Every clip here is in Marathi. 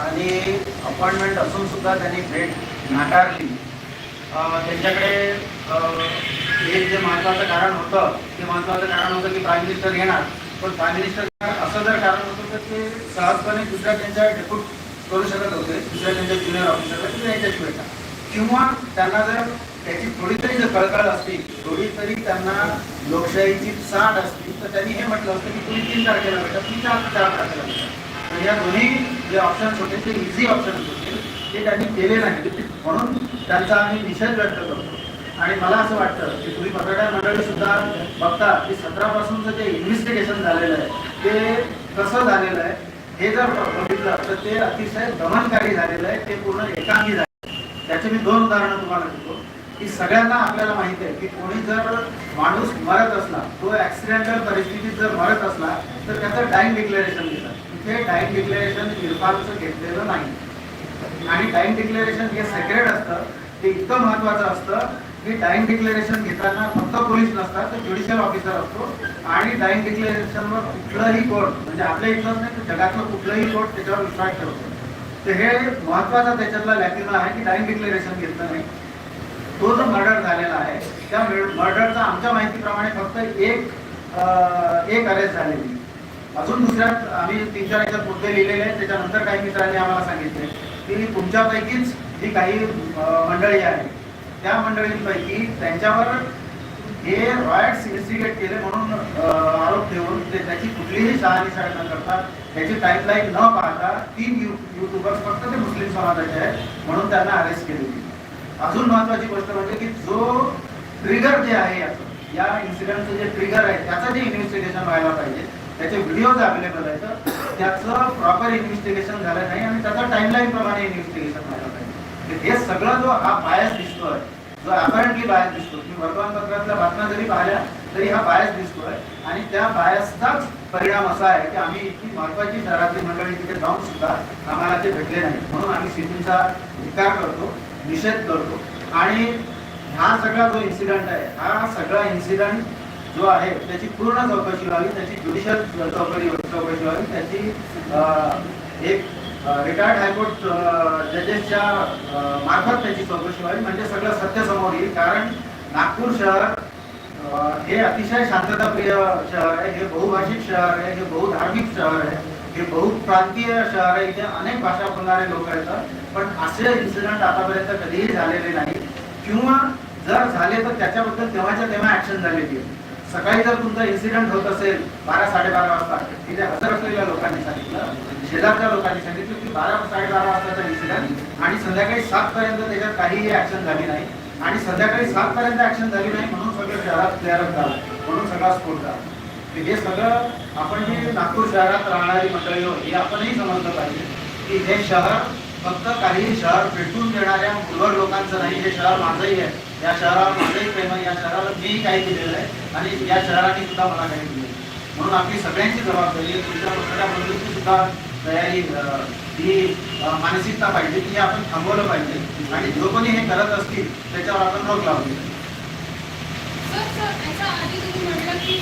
आणि अपॉइंटमेंट असून सुद्धा त्यांनी भेट नाकारली. त्यांच्याकडे हे एक जे महत्त्वाचं कारण होतं ते महत्त्वाचं कारण होतं की प्राईम मिनिस्टर येणार. पण प्राईम मिनिस्टर असं जर कारण होतं तर ते सहजपणे दुसऱ्या त्यांच्या डेप्यूट करू शकत होते दुसऱ्या त्यांच्या ज्युनियर ऑफिसरला किंवा यांच्याशी भेटा किंवा त्यांना जर त्याची थोडी तरी जर कळकळ असती थोडी तरी त्यांना लोकशाहीची साठ असती तर त्यांनी हे म्हटलं असतं की तुम्ही तीन तारखेला भेटा तुम्ही चार चार तारखेला भेटा. तर या दोन्ही जे ऑप्शन होते ते इझी ऑप्शन होते. ते त्यांनी केले नाही म्हणून त्यांचा आम्ही निषेध व्यक्त करतो. आणि मला असं वाटतं की तुम्ही पत्रकार मंडळी सुद्धा बघता की सतरापासूनचं जे इन्व्हेस्टिगेशन झालेलं आहे ते कसं झालेलं आहे हे जर बघितलं तर ते अतिशय दमनकारी झालेलं आहे ते पूर्ण एकांगी झाले त्याचे मी दोन उदाहरणं तुम्हाला देतो. की सगळ्यांना आपल्याला माहिती आहे की कोणी जर माणूस मरत असला तो ऍक्सिडेंटल परिस्थितीत जर मरत असला तर त्याचं डाईंग डिक्लेरेशन दिलं इथे डाईंग डिक्लेरेशन इरफानचं घेतलेलं नाही. आणि डाईंग डिक्लेरेशन हे सेक्रेट असतं ते इतकं महत्वाचं असतं की डाईंग डिक्लेरेशन घेताना फक्त पोलीस नसतात तर ज्युडिशियल ऑफिसर असतो. आणि डाईंग डिक्लेरेशनवर कुठलंही कोर्ट म्हणजे आपल्या इथलंच नाही तर जगातलं कुठलंही कोर्ट त्याच्यावर विश्वास ठेवतो. तर हे महत्त्वाचा त्याच्यातला लॅक्युना आहे की डाईंग डिक्लेरेशन घेतलं नाही. तो जो मर्डर झालेला आहे त्या मर्डरचा आमच्या माहितीप्रमाणे फक्त एक अं, एक अरेस्ट झालेली. अजून दुसऱ्या आम्ही तीन चार याच्यात मुद्दे लिहिलेले आहेत त्याच्यानंतर काही मित्रांनी आम्हाला सांगितले. की तुमच्यापैकीच जी काही मंडळी आहे त्या मंडळींपैकी त्यांच्यावर हे रॉयट्स इन्व्हेस्टिगेट केले म्हणून आरोप ठेवून ते त्याची कुठलीही शहानिशा न करता त्याची टाईमलाईन न पाहता तीन यू युट्यूबर्स फक्त ते मुस्लिम समाजाचे आहेत म्हणून त्यांना अरेस्ट केलेली अजून महत्वाची गोष्ट म्हणजे की जो ट्रिगर जे आहे याचं या इन्सिडेंटचं जे ट्रिगर आहे त्याचं जे त्याचे व्हिडिओ अवेलेबल आहेत त्याचं प्रॉपर इन्व्हेस्टिगेशन झालं नाही आणि त्याचं टाइमलाईन प्रमाणे इन्व्हेस्टिगेशन झालं पाहिजे हे सगळं जो हा बायस दिसतोय जो अपॅरंटली बायस दिसतो की वर्तमानपत्रातल्या बातम्या जरी पाहिल्या तरी हा बायस दिसतोय. आणि त्या बायसचाच परिणाम असा आहे की आम्ही इतकी महत्वाची शहरातली मंडळी तिथे जाऊन सुद्धा आम्हाला ते भेटले नाही. म्हणून आम्ही सिटीचा विकार करतो निषेध करतो. आणि हा सगळा जो इन्सिडंट आहे हा सगळा इन्सिडंट जो आहे त्याची पूर्ण चौकशी व्हावी त्याची ज्युडिशियल चौकशी चौकशी व्हावी त्याची एक रिटायर्ड हायकोर्ट जजेसच्या मार्फत त्याची चौकशी व्हावी. म्हणजे सगळं सत्य समोर येईल. कारण नागपूर शहर हे अतिशय शांतताप्रिय शहर आहे. हे बहुभाषिक शहर आहे. हे बहुधार्मिक शहर आहे. हे बहुप्रांतीय शहर आहे. इथे अनेक भाषा बोलणारे लोक येतात. पण असे इन्सिडेंट आतापर्यंत कधीही झालेले नाही. किंवा जर झाले तर त्याच्याबद्दल तेव्हाच्या तेव्हा ऍक्शन झालेली आहे. सकाळी जर तुमचा इन्सिडेंट होत असेल बारा साडेबारा वाजता तिथे हजर असलेल्या लोकांनी सांगितलं शेजारच्या लोकांनी सांगितलं की बारा साडेबारा वाजताचा इन्सिडेंट आणि संध्याकाळी सात पर्यंत त्याच्यात काहीही ऍक्शन झाली नाही. आणि संध्याकाळी सात पर्यंत ऍक्शन झाली नाही म्हणून सगळं शहरात तयार झालं म्हणून सगळा स्फोट झाला. हे सगळं आपण जी नागपूर शहरात राहणारी मंडळी हे आपणही समजलं पाहिजे की हे शहर फक्त काही शहर पेटून देणाऱ्या मुलभर लोकांचं नाही हे शहर माझंही आहे. या शहरावर माझंही प्रेम आहे या शहराला मीही काही दिलेलं आहे आणि या शहराने सुद्धा मला काही दिलेलं आहे. म्हणून आपली सगळ्यांची जबाबदारी आहे तुमच्या प्रत्येका बंधूंची सुद्धा तयारी ही मानसिकता पाहिजे की आपण थांबवलं पाहिजे. आणि जो कोणी हे करत असतील त्याच्यावर आपण रोख लावली सर सर याच्या आधी तुम्ही म्हटलं की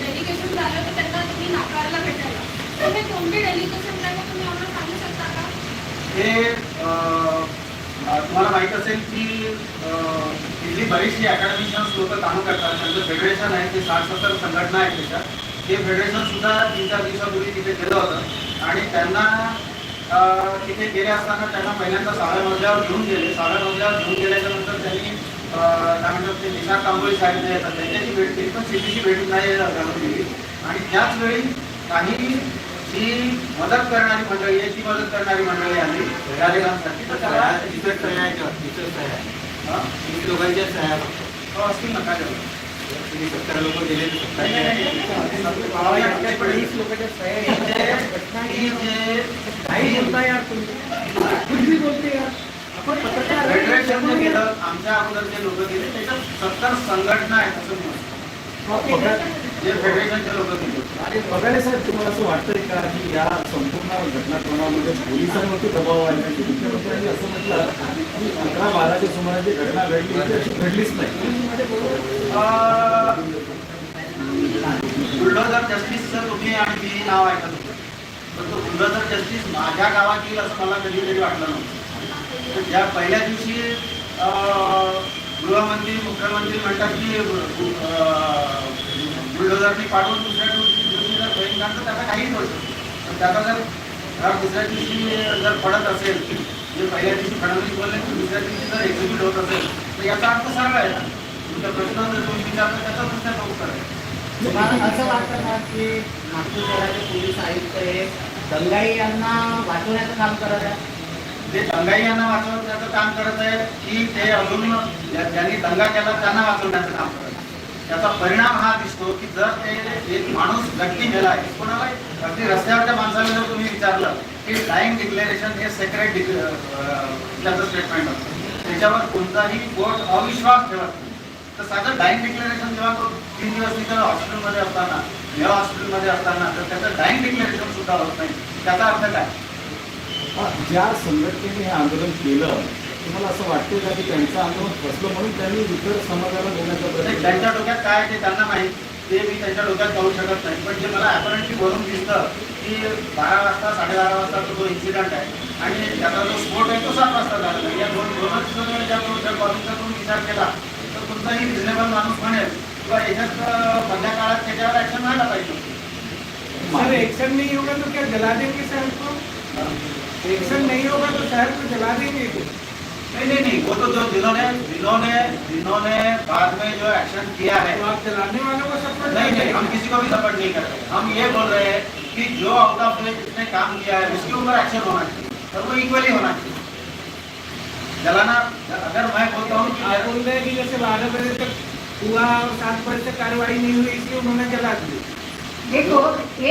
डेलिगेशन झालं तर त्यांना तुम्ही नाकारला भेटायला. तर कोणते डेलिगेशन तुम्ही आम्हाला सांगू हे अं, तुम्हाला माहीत असेल की अं, इथली बरीचशी अकॅडमिशियन्स लोक कामं करतात. त्यांचं फेडरेशन आहे ते साठ सत्तर संघटना आहेत त्याच्यात. ते फेडरेशन सुद्धा तीन चार दिवसापूर्वी तिथे गेलं होतं. आणि त्यांना अं, तिथे गेले असताना त्यांना पहिल्यांदा सहाव्या मजल्यावर घेऊन गेले. सहाव्या मजल्यावर घेऊन गेल्याच्यानंतर त्यांनी काय म्हणतात ते निशांत कांबोळी साहेब जे येतात त्यांच्याशी भेट केली. पण सीटीची भेट नाही घालून गेली आणि त्याच वेळी काही जी मदत करणारी मंडळी आहे ती मदत करणारी मंडळी तर त्याला इतर सह्या आहेत का? इतर सह्या. हा? तुम्ही दोघांच्या सह्या हो, असतील ना काय? तुम्ही सत्तर लोक दिले ही ही आमच्या अगोदर जे लोक गेले त्याच्यात सत्तर संघटना आहेत असं म्हणून. जे फेडरेशनचे लोक गेले आणि बघायला साहेब तुम्हाला असं वाटतंय का की या संपूर्ण घटनाक्रमामध्ये पोलिसांवरती दबाव आणण्याची मुख्यमंत्र्यांनी असं म्हटलं की अकरा बाराच्या सुमारास जी घटना घडली ती अशी घडलीच नाही. बुलडोजर जस्टिसचं तुम्ही आणि मी नाव ऐकत होतो. तर तो बुलडोझर जस्टिस माझ्या गावात येईल असं मला कधी तरी वाटलं नव्हतं. ज्या पहिल्या दिवशी अं, गृहमंत्री मुख्यमंत्री म्हणतात की अं, बुलडोझरनी पाडून दुसऱ्या दिवशी जर काहीच होत त्याचा जर जर दुसऱ्या दिवशी जर पडत असेल जे पहिल्या दिवशी फडणवीस बोलले की दुसऱ्या दिवशी जर एक्झिक्यूट होत असेल तर याचा अर्थ सरळ आहे ना. तुमचा प्रश्न जर तुम्ही विचारता त्याचा उत्तर आहे. तुम्हाला असं वाटतं का की नागपूर शहराचे पोलीस आयुक्त हे दंगाई यांना वाचवण्याचं काम करत आहे जे दंगाई यांना वाचवण्याचं काम करत आहे की ते अजून ज्या- ज्यांनी दंगा केला त्यांना वाचवण्याचं काम करत आहे त्याचा परिणाम हा दिसतो की जर ते एक माणूस व्यक्ती गेला आहे कोणाला अगदी रस्त्यावरच्या माणसाला जर तुम्ही विचारलं की डाईंग डिक्लेरेशन हे सेक्रेट त्याचं स्टेटमेंट असतं. त्याच्यावर कोणताही कोर्ट अविश्वास ठेवत नाही. तर साधं डाईंग डिक्लेरेशन जेव्हा तो तीन दिवस तिथं हॉस्पिटलमध्ये असताना या हॉस्पिटलमध्ये असताना तर त्याचं डाईंग डिक्लेरेशन सुद्धा होत नाही. त्याचा अर्थ काय? ज्या संघटनेने हे आंदोलन केलं तुम्हाला असं वाटतं का की त्यांचं आंदोलन फसलं म्हणून त्यांनी इतर समाजाला देण्याचा प्रयत्न त्यांच्या? डोक्यात काय आहे ते त्यांना माहीत. ते मी त्यांच्या डोक्यात करू शकत नाही. पण जे मला ॲपरंटली वरून दिसतं की बारा वाजता साडेबारा वाजता तो इन्सिडेंट आहे आणि त्याचा जो स्फोट आहे तो सात वाजता झालेला. या दोन दोनच ज्या कॉलेजचा तुम्ही विचार केला तर कोणताही रिजनेबल माणूस म्हणेल किंवा याच्यात मधल्या काळात त्याच्यावर ॲक्शन व्हायला पाहिजे सर एक्शन नहीं होगा तो क्या जला देंगे शहर को एक्शन नहीं होगा तो शहर को जला देंगे नहीं नहीं नहीं वो तो जो जिन्होंने जिन्होंने जिन्होंने बाद में जो एक्शन किया है। तो आप जलाने वालों को सपोर्ट नहीं नहीं हम किसी को भी सपोर्ट नहीं कर रहे। हम ये बोल रहे हैं कि जो आउट ऑफ़ प्लेस जिसने काम किया है उसके ऊपर एक्शन होना चाहिए और वो इक्वली होना चाहिए। जलाना अगर मैं बोलता हूँ आप कि बोल रहे हैं कि जैसे बारह बजे तक हुआ और सात बजे तक कार्रवाई नहीं हुई इसलिए उन्होंने जला दी देखो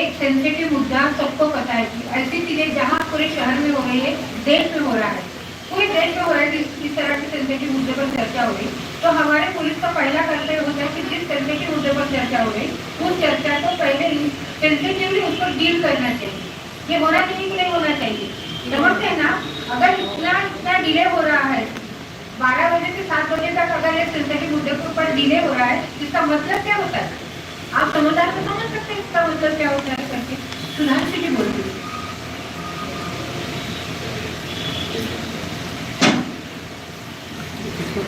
एक सेंसिटिव मुद्दा सबको पता है कि ऐसी चीज़ें जहाँ पूरे शहर में हो रही है देश में हो रहा है। कोई देश में हो रहा है इस तरह के सेंसिटिव मुद्दे पर चर्चा हो रही तो हमारे पुलिस का पहला कर्तव्य होता है कि जिस सेंसिटिव मुद्दे पर चर्चा हो रही उस चर्चा को पहले सेंसिटिवली उस पर डील करना चाहिए। ये होना चाहिए कि नहीं होना चाहिए? समझते हैं ना अगर इतना इतना डिले हो रहा है बारह बजे से सात बजे तक अगर ये सेंसिटिव मुद्दे के ऊपर डिले हो रहा है इसका मतलब क्या होता है? आप समझदार तो समझ सकते हैं इसका मतलब क्या होता है सुनाशी बोलतो